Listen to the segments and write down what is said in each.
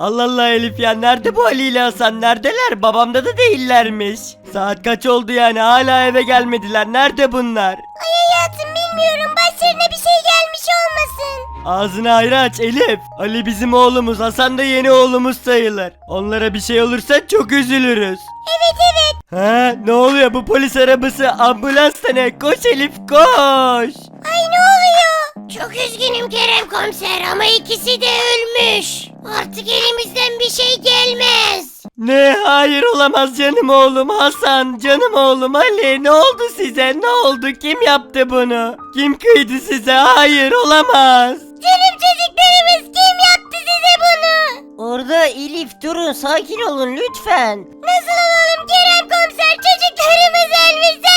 Allah Allah Elif ya nerede bu Ali ile Hasan neredeler babamda da değillermiş. Saat kaç oldu yani hala eve gelmediler nerede bunlar? Ay hayatım bilmiyorum başlarına bir şey gelmiş olmasın. Ağzını ayrı aç Elif. Ali bizim oğlumuz Hasan da yeni oğlumuz sayılır. Onlara bir şey olursa çok üzülürüz. Evet evet. Ha ne oluyor bu polis arabası ambulans da ne koş Elif koş. Ay ne oluyor? Çok üzgünüm Kerem komiser ama ikisi de ölmüş. Artık elimizden bir şey gelmez. Ne? Hayır olamaz canım oğlum. Hasan canım oğlum. Ali ne oldu size? Ne oldu? Kim yaptı bunu? Kim kıydı size? Hayır olamaz. Canım çocuklarımız kim yaptı size bunu? Orada Elif durun sakin olun lütfen. Nasıl olalım Kerem komiser? Çocuklarımız ölmüş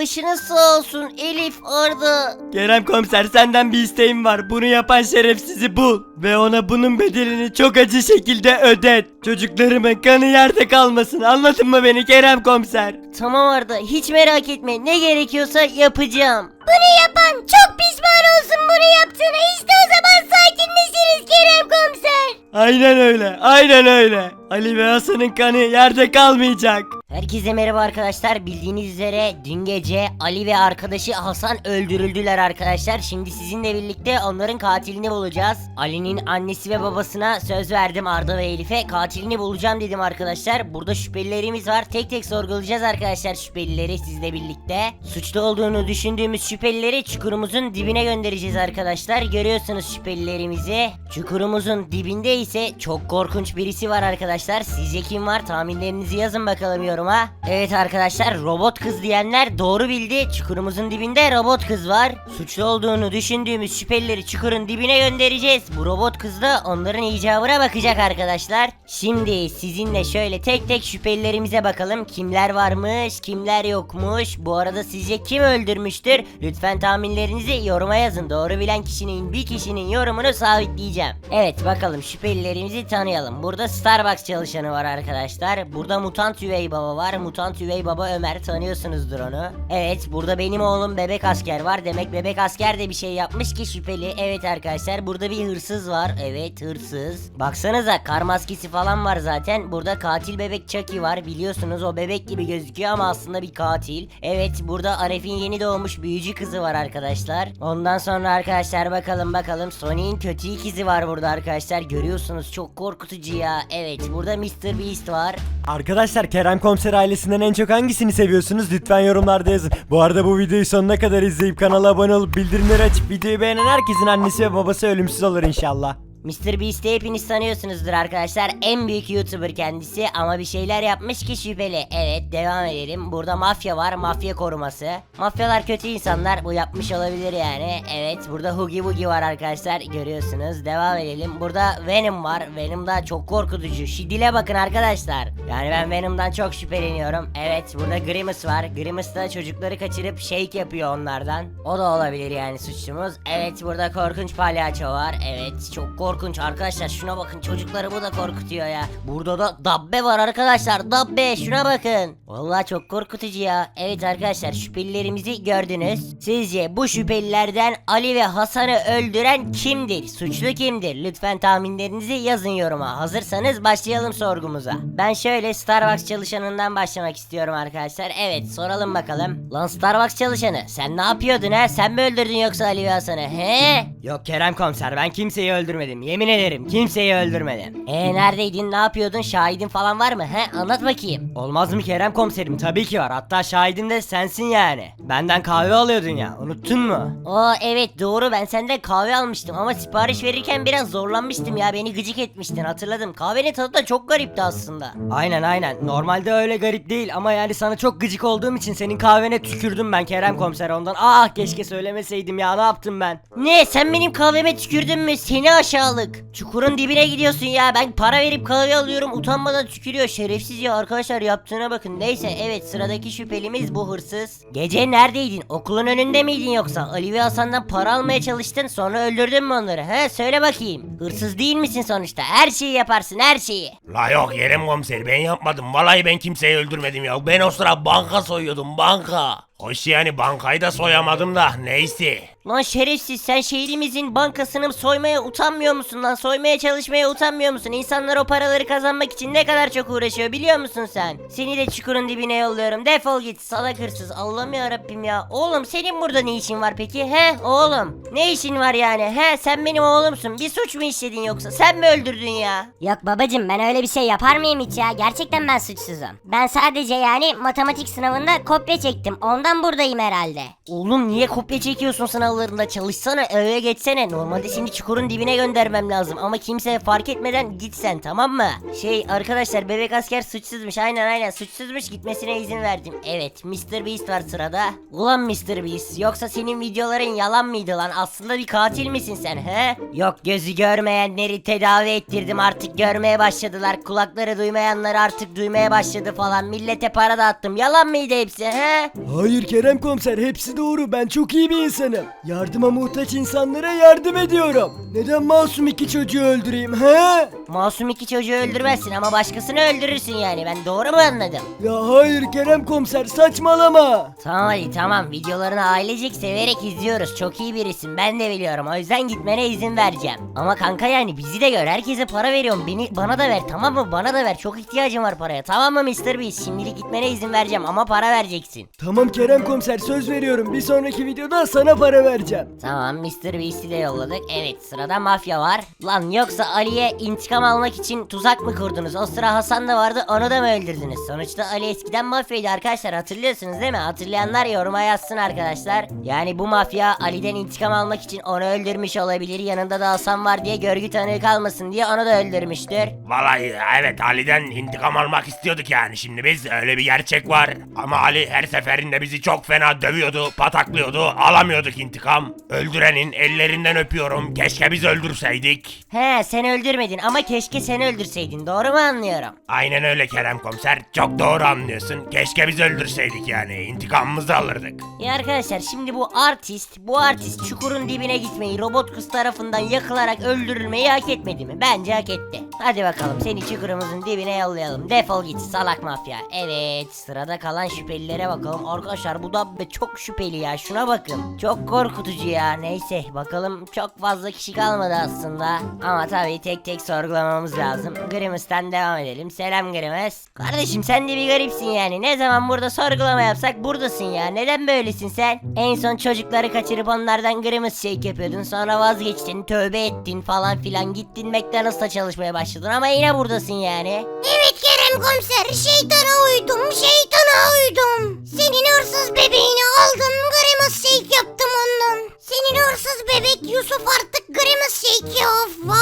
başınız sağ olsun Elif Arda. Kerem komiser senden bir isteğim var bunu yapan şerefsizi bul ve ona bunun bedelini çok acı şekilde ödet çocuklarımın kanı yerde kalmasın anladın mı beni Kerem komiser Tamam Arda hiç merak etme ne gerekiyorsa yapacağım. Bunu yapan çok pişman olsun bunu yaptığına. İşte o zaman sakinleşiriz Kerem komiser. aynen öyle aynen öyle Ali ve Hasan'ın kanı yerde kalmayacak Herkese merhaba arkadaşlar. Bildiğiniz üzere dün gece Ali ve arkadaşı Hasan öldürüldüler arkadaşlar. Şimdi sizinle birlikte onların katilini bulacağız. Ali'nin annesi ve babasına söz verdim Arda ve Elif'e. Katilini bulacağım dedim arkadaşlar. Burada şüphelilerimiz var. Tek tek sorgulayacağız arkadaşlar şüphelileri sizle birlikte. Suçlu olduğunu düşündüğümüz şüphelileri çukurumuzun dibine göndereceğiz arkadaşlar. Görüyorsunuz şüphelilerimizi. Çukurumuzun dibinde ise çok korkunç birisi var arkadaşlar. Sizce kim var? Tahminlerinizi yazın bakalım yoruma. Evet arkadaşlar robot kız diyenler doğru bildi. Çukurumuzun dibinde robot kız var. Suçlu olduğunu düşündüğümüz şüphelileri çukurun dibine göndereceğiz. Bu robot kız da onların icabına bakacak arkadaşlar. Şimdi sizinle şöyle tek tek şüphelilerimize bakalım. Kimler varmış, kimler yokmuş. Bu arada sizce kim öldürmüştür? Lütfen tahminlerinizi yoruma yazın. Doğru bilen kişinin bir kişinin yorumunu sabitleyeceğim. Evet bakalım şüphelilerimizi tanıyalım. Burada Starbucks çalışanı var arkadaşlar. Burada mutant üvey baba var. Mutant üvey baba Ömer tanıyorsunuzdur onu. Evet burada benim oğlum bebek asker var. Demek bebek asker de bir şey yapmış ki şüpheli. Evet arkadaşlar burada bir hırsız var. Evet hırsız. Baksanıza kar maskesi falan var zaten. Burada katil bebek Chucky var. Biliyorsunuz o bebek gibi gözüküyor ama aslında bir katil. Evet burada Aref'in yeni doğmuş büyücü kızı var arkadaşlar. Ondan sonra arkadaşlar bakalım bakalım Sonic'in kötü ikizi var burada arkadaşlar. Görüyorsunuz çok korkutucu ya. Evet burada Mr. Beast var. Arkadaşlar Kerem Komiser ailesinden en çok hangisini seviyorsunuz? Lütfen yorumlarda yazın. Bu arada bu videoyu sonuna kadar izleyip kanala abone olup bildirimleri açıp videoyu beğenen herkesin annesi ve babası ölümsüz olur inşallah. Mr. Beast'i hepiniz tanıyorsunuzdur arkadaşlar. En büyük YouTuber kendisi ama bir şeyler yapmış ki şüpheli. Evet devam edelim. Burada mafya var. Mafya koruması. Mafyalar kötü insanlar. Bu yapmış olabilir yani. Evet burada Hugi Bugi var arkadaşlar. Görüyorsunuz. Devam edelim. Burada Venom var. Venom da çok korkutucu. Şidile bakın arkadaşlar. Yani ben Venom'dan çok şüpheleniyorum. Evet burada Grimace var. Grimace da çocukları kaçırıp shake yapıyor onlardan. O da olabilir yani suçlumuz. Evet burada korkunç palyaço var. Evet çok korkunç arkadaşlar. Şuna bakın çocukları bu da korkutuyor ya. Burada da Dabbe var arkadaşlar. Dabbe şuna bakın. Vallahi çok korkutucu ya. Evet arkadaşlar şüphelilerimizi gördünüz. Sizce bu şüphelilerden Ali ve Hasan'ı öldüren kimdir? Suçlu kimdir? Lütfen tahminlerinizi yazın yoruma. Hazırsanız başlayalım sorgumuza. Ben şöyle Starbucks çalışanından başlamak istiyorum arkadaşlar. Evet soralım bakalım. Lan Starbucks çalışanı sen ne yapıyordun ha? Sen mi öldürdün yoksa Ali ve Hasan'ı? He? Yok Kerem Komiser ben kimseyi öldürmedim. Yemin ederim kimseyi öldürmedim. E neredeydin? Ne yapıyordun? Şahidin falan var mı? He? Anlat bakayım. Olmaz mı Kerem Komiserim? Tabii ki var. Hatta şahidim de sensin yani. Benden kahve alıyordun ya. Unuttun mu? Aa evet doğru ben senden kahve almıştım ama sipariş verirken biraz zorlanmıştım ya beni gıcık etmiştin hatırladım. Kahvenin tadı da çok garipti aslında. Aynen aynen. Normalde öyle garip değil ama yani sana çok gıcık olduğum için senin kahvene tükürdüm ben Kerem Komiser ondan. Ah keşke söylemeseydim ya ne yaptım ben? Ne sen benim kahveme tükürdün mü seni aşağılık. Çukurun dibine gidiyorsun ya ben para verip kahve alıyorum utanmadan tükürüyor şerefsiz ya arkadaşlar yaptığına bakın. Neyse evet sıradaki şüphelimiz bu hırsız. Gece neredeydin okulun önünde miydin yoksa Ali ve Hasan'dan para almaya çalıştın sonra öldürdün mü onları he söyle bakayım. Hırsız değil misin sonuçta her şeyi yaparsın her şeyi. La yok yerim komiser ben yapmadım. Vallahi ben kimseyi öldürmedim ya. Ben o sıra banka soyuyordum banka. Hoş yani bankayı da soyamadım da neyse. Lan şerefsiz sen şehrimizin bankasını soymaya utanmıyor musun lan? Soymaya çalışmaya utanmıyor musun? İnsanlar o paraları kazanmak için ne kadar çok uğraşıyor biliyor musun sen? Seni de çukurun dibine yolluyorum. Defol git salak hırsız. Allah'ım ya Rabbim ya. Oğlum senin burada ne işin var peki? He oğlum. Ne işin var yani? He sen benim oğlumsun. Bir suç mu işledin yoksa? Sen mi öldürdün ya? Yok babacım ben öyle bir şey yapar mıyım hiç ya? Gerçekten ben suçsuzum. Ben sadece yani matematik sınavında kopya çektim. Ondan buradayım herhalde. Oğlum niye kopya çekiyorsun sınavlarında? Çalışsana eve geçsene. Normalde seni çukurun dibine göndermem lazım ama kimse fark etmeden git sen tamam mı? Şey arkadaşlar bebek asker suçsuzmuş aynen aynen suçsuzmuş gitmesine izin verdim. Evet Mr. Beast var sırada. Ulan Mr. Beast yoksa senin videoların yalan mıydı lan? Aslında bir katil misin sen he? Yok gözü görmeyenleri tedavi ettirdim artık görmeye başladılar. Kulakları duymayanları artık duymaya başladı falan. Millete para dağıttım. Yalan mıydı hepsi he? Hayır Kerem komiser hepsi doğru ben çok iyi bir insanım. Yardıma muhtaç insanlara yardım ediyorum. Neden masum iki çocuğu öldüreyim he? Masum iki çocuğu öldürmezsin ama başkasını öldürürsün yani ben doğru mu anladım? Ya hayır Kerem komiser saçmalama. Tamam hadi tamam videolarını ailecek severek izliyoruz çok iyi birisin ben de biliyorum o yüzden gitmene izin vereceğim. Ama kanka yani bizi de gör herkese para veriyorum beni bana da ver tamam mı bana da ver çok ihtiyacım var paraya tamam mı Mr. Beast şimdilik gitmene izin vereceğim ama para vereceksin. Tamam Kerem komiser söz veriyorum bir sonraki videoda sana para vereceğim. Tamam Mr. Beast'i de yolladık. Evet sırada mafya var. Lan yoksa Ali'ye intikam almak için tuzak mı kurdunuz? O sıra Hasan da vardı onu da mı öldürdünüz? Sonuçta Ali eskiden mafyaydı arkadaşlar hatırlıyorsunuz değil mi? Hatırlayanlar yoruma yazsın arkadaşlar. Yani bu mafya Ali'den intikam almak için onu öldürmüş olabilir. Yanında da Hasan var diye görgü tanığı kalmasın diye onu da öldürmüştür. Vallahi evet Ali'den intikam almak istiyorduk yani şimdi biz öyle bir gerçek var. Ama Ali her seferinde bizi çok fena dövüyordu, pataklıyordu, alamıyorduk intikam. Öldürenin ellerinden öpüyorum, keşke biz öldürseydik. He sen öldürmedin ama keşke sen öldürseydin doğru mu anlıyorum? Aynen öyle Kerem komiser, çok doğru anlıyorsun. Keşke biz öldürseydik yani, intikamımızı alırdık. Ya arkadaşlar şimdi bu artist, bu artist çukurun dibine gitmeyi, robot kız tarafından yakılarak öldürülmeyi hak etmedi mi? Bence hak etti. Hadi bakalım seni çukurumuzun dibine yollayalım. Defol git salak mafya. Evet sırada kalan şüphelilere bakalım. Arkadaşlar bu da be çok şüpheli ya şuna bakın. Çok korkutucu ya. Neyse bakalım çok fazla kişi kalmadı aslında. Ama tabii tek tek sorgulamamız lazım. Grimace'den devam edelim. Selam Grimace. Kardeşim sen de bir garipsin yani. Ne zaman burada sorgulama yapsak buradasın ya. Neden böylesin sen? En son çocukları kaçırıp onlardan Grimace shake yapıyordun. Sonra vazgeçtin, tövbe ettin falan filan. Gittin McDonald's'ta çalışmaya başladın ama yine buradasın yani. Evet Kerem komiser şeytana uydum şeytana uydum. Senin hırsız bebeğini aldım grimace shake yaptım ondan. Senin hırsız bebek Yusuf artık grimace shake ya.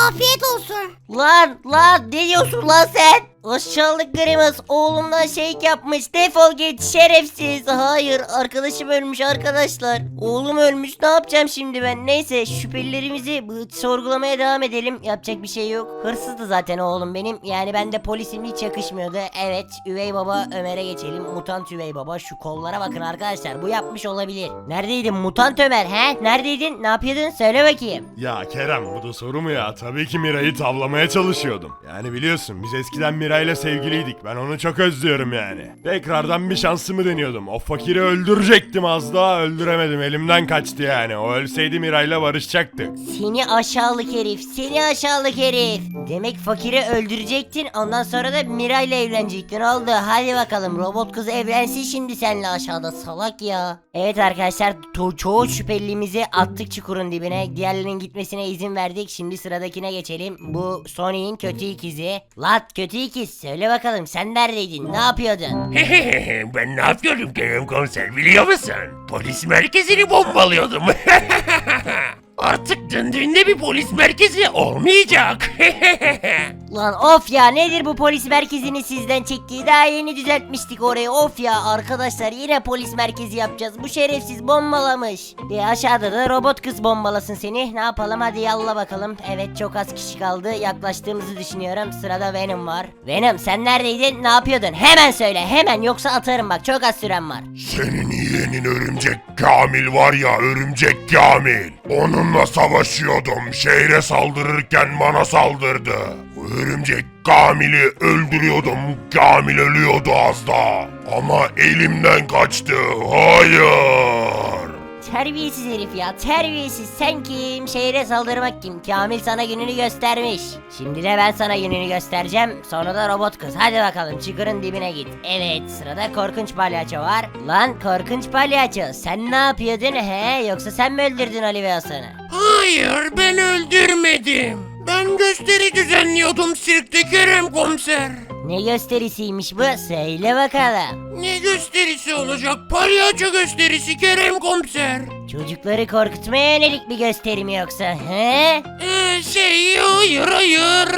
Afiyet olsun. Lan lan ne diyorsun lan sen? Aşağılık Grimace oğlumdan shake yapmış defol git şerefsiz. Hayır arkadaşım ölmüş arkadaşlar. Oğlum ölmüş ne yapacağım şimdi ben? Neyse şüphelilerimizi sorgulamaya devam edelim. Yapacak bir şey yok. Hırsızdı zaten oğlum benim. Yani ben de polisim hiç yakışmıyordu. Evet üvey baba Ömer'e geçelim. Mutant üvey baba şu kollara bakın arkadaşlar. Bu yapmış olabilir. Neredeydin mutant Ömer he? Neredeydin? Ne yapıyordun? Söyle bakayım. Ya Kerem bu da soru mu ya? Tabii ki Mira'yı tavlamaya çalışıyordum. Yani biliyorsun biz eskiden Mira'yla sevgiliydik. Ben onu çok özlüyorum yani. Tekrardan bir şansımı deniyordum. O fakiri öldürecektim az daha öldüremedim. Elimden kaçtı yani. O ölseydi Mira'yla barışacaktık. Seni aşağılık herif, seni aşağılık herif. Demek fakiri öldürecektin, ondan sonra da Mira ile evlenecektin oldu. Hadi bakalım robot kız evlensin şimdi seninle aşağıda salak ya. Evet arkadaşlar to- çoğu şüphelimizi attık çukurun dibine. Diğerlerinin gitmesine izin verdik. Şimdi sıradakine geçelim. Bu Sony'in kötü ikizi. Lat kötü ikiz söyle bakalım sen neredeydin ne yapıyordun? ben ne yapıyorum Kerem komiser biliyor musun? Polis merkezini bombalıyordum. Artık döndüğünde bir polis merkezi olmayacak. Lan of ya nedir bu polis merkezini sizden çektiği? Daha yeni düzeltmiştik orayı. Of ya arkadaşlar yine polis merkezi yapacağız. Bu şerefsiz bombalamış. E aşağıda da robot kız bombalasın seni. Ne yapalım? Hadi yalla bakalım. Evet çok az kişi kaldı. Yaklaştığımızı düşünüyorum. Sırada Venom var. Venom sen neredeydin? Ne yapıyordun? Hemen söyle hemen. Yoksa atarım bak çok az süren var. Senin yeğenin örümcek Kamil var ya örümcek Kamil. Onunla savaşıyordum. Şehre saldırırken bana saldırdı. Örümcek Kamil'i öldürüyordum. Kamil ölüyordu az daha. Ama elimden kaçtı. Hayır. Terbiyesiz herif ya terbiyesiz sen kim şehre saldırmak kim Kamil sana gününü göstermiş Şimdi de ben sana gününü göstereceğim sonra da robot kız hadi bakalım çıkırın dibine git Evet sırada korkunç palyaço var Lan korkunç palyaço sen ne yapıyordun he yoksa sen mi öldürdün Ali ve Hayır ben öldürmedim. Ben gösteri düzenliyordum sirkte Kerem komiser. Ne gösterisiymiş bu söyle bakalım Ne gösterisi olacak? Palyaço gösterisi Kerem komiser. Çocukları korkutmaya yönelik bir gösteri mi yoksa he Ee, şey hayır hayır.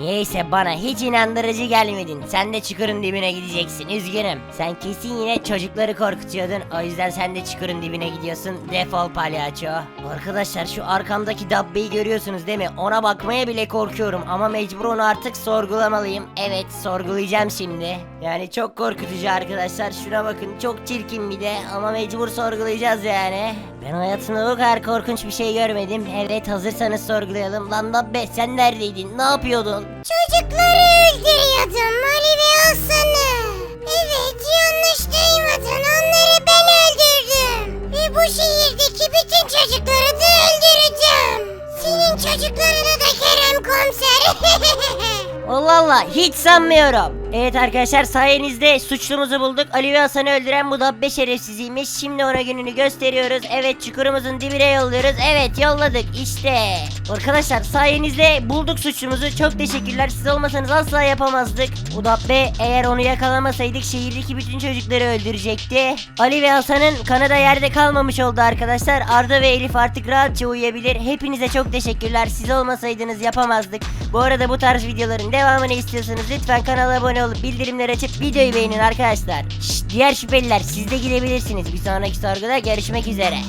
Niyeyse bana hiç inandırıcı gelmedin. Sen de çukurun dibine gideceksin. Üzgünüm. Sen kesin yine çocukları korkutuyordun. O yüzden sen de çukurun dibine gidiyorsun. Defol palyaço. Arkadaşlar şu arkamdaki dabbeyi görüyorsunuz değil mi? Ona bakmaya bile korkuyorum ama mecbur onu artık sorgulamalıyım. Evet sorgulayacağım şimdi. Yani çok korkutucu arkadaşlar. Şuna bakın çok çirkin bir de ama mecbur sorgulayacağız yani. Ben hayatımda bu kadar korkunç bir şey görmedim. Evet hazırsanız sorgulayalım. Lan dabbe sen neredeydin? Ne yapıyordun? Çocukları öldürüyordum Ali ve Hasan'ı. Evet yanlış duymadın onları ben öldürdüm. Ve bu şehirdeki bütün çocukları da öldüreceğim. Senin çocuklarını da Kerem komiser. Allah Allah hiç sanmıyorum. Evet arkadaşlar sayenizde suçlumuzu bulduk. Ali ve Hasan'ı öldüren bu dabbe şerefsiziymiş. Şimdi ona gününü gösteriyoruz. Evet çukurumuzun dibine yolluyoruz. Evet yolladık işte. Arkadaşlar sayenizde bulduk suçlumuzu. Çok teşekkürler. Siz olmasanız asla yapamazdık. Bu dabbe eğer onu yakalamasaydık şehirdeki bütün çocukları öldürecekti. Ali ve Hasan'ın kanı da yerde kalmamış oldu arkadaşlar. Arda ve Elif artık rahatça uyuyabilir. Hepinize çok teşekkürler. Siz olmasaydınız yapamazdık. Bu arada bu tarz videoların devamını istiyorsanız lütfen kanala abone olup bildirimleri açıp videoyu beğenin arkadaşlar. Şşt, diğer şüpheliler siz de gidebilirsiniz. Bir sonraki sorguda görüşmek üzere.